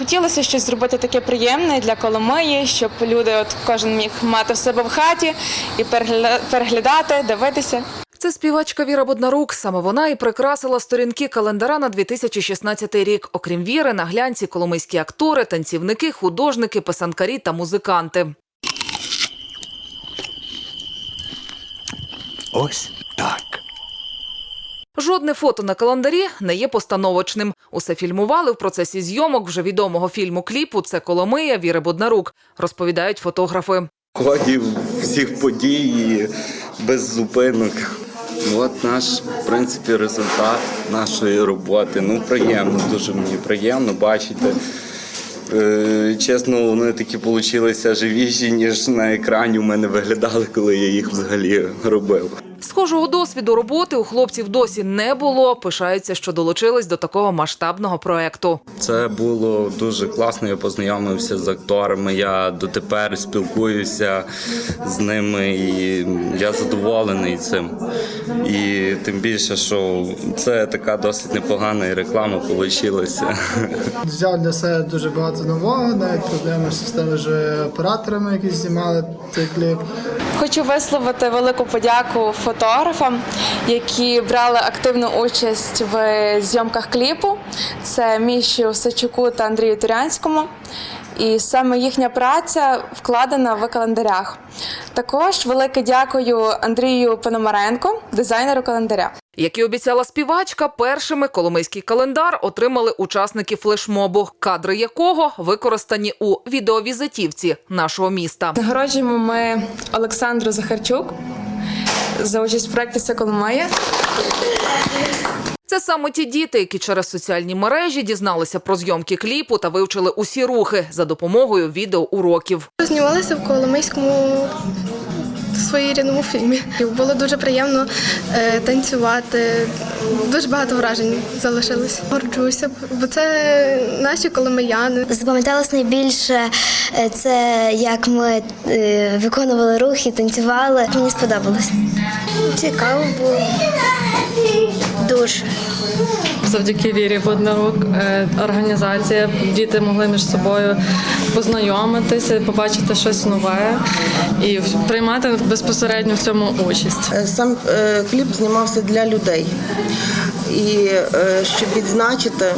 Хотілося щось зробити таке приємне для Коломиї, щоб люди, от кожен міг мати в себе в хаті і перегля- переглядати, дивитися. Це співачка Віра Боднарук. Саме вона і прикрасила сторінки календара на 2016 рік. Окрім віри, на глянці коломийські актори, танцівники, художники, писанкарі та музиканти. Ось. Жодне фото на календарі не є постановочним. Усе фільмували в процесі зйомок вже відомого фільму кліпу. Це Коломия Віри Боднарук, розповідають фотографи. В ході всіх подій без зупинок. От наш, в принципі, результат нашої роботи. Ну, приємно, дуже мені приємно бачити. Е, чесно, вони такі получилися живіші, ніж на екрані у мене виглядали, коли я їх взагалі робив. Схожого досвіду роботи у хлопців досі не було. Пишаються, що долучились до такого масштабного проекту. Це було дуже класно. Я познайомився з акторами. Я дотепер спілкуюся з ними, і я задоволений цим. І тим більше, що це така досить непогана і реклама вийшла. Взяв для себе дуже багато нового, навіть познайомився з тими ж операторами, які знімали цей кліп. Хочу висловити велику подяку фотографам, які брали активну участь в зйомках кліпу. Це Міші Осачуку та Андрію Турянському. І саме їхня праця вкладена в календарях. Також велике дякую Андрію Пономаренко, дизайнеру календаря. Як і обіцяла співачка, першими коломийський календар отримали учасники флешмобу, кадри якого використані у відеовізитівці нашого міста. Нагороджуємо ми Олександру Захарчук за участь в проєкті «Це Коломия». Це саме ті діти, які через соціальні мережі дізналися про зйомки кліпу та вивчили усі рухи за допомогою відеоуроків. Знімалися в Коломийському своєрідному фільмі. Було дуже приємно е, танцювати. Дуже багато вражень залишилось. Горджуся, бо це наші коломияни. Запам'яталось найбільше е, це як ми е, виконували рухи, танцювали. Мені сподобалось. Цікаво було. Дуже. завдяки Вірі Боднарук е, організація. Діти могли між собою познайомитися, побачити щось нове і приймати безпосередньо в цьому участь. Сам е, кліп знімався для людей. І е, щоб відзначити,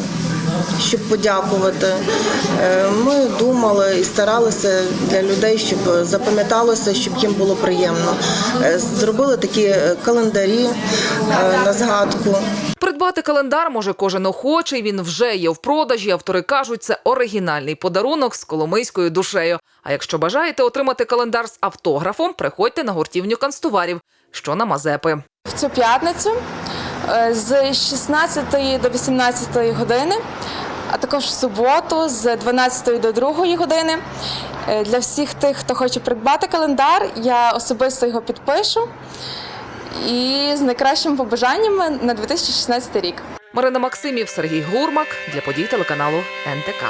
щоб подякувати, е, ми думали і старалися для людей, щоб запам'яталося, щоб їм було приємно. Е, Зробили такі календарі на згадку. Придбати календар може кожен охочий. Він вже є в продажі. Автори кажуть, це оригінальний подарунок з коломийською душею. А якщо бажаєте отримати календар з автографом, приходьте на гуртівню канцтоварів, що на Мазепи. в цю п'ятницю з 16 до 18 години, а також в суботу з 12 до 2 години. Е, Для всіх тих, хто хоче придбати календар, я особисто його підпишу. І з найкращими побажаннями на 2016 рік. Марина Максимів, Сергій Гурмак для подій телеканалу НТК.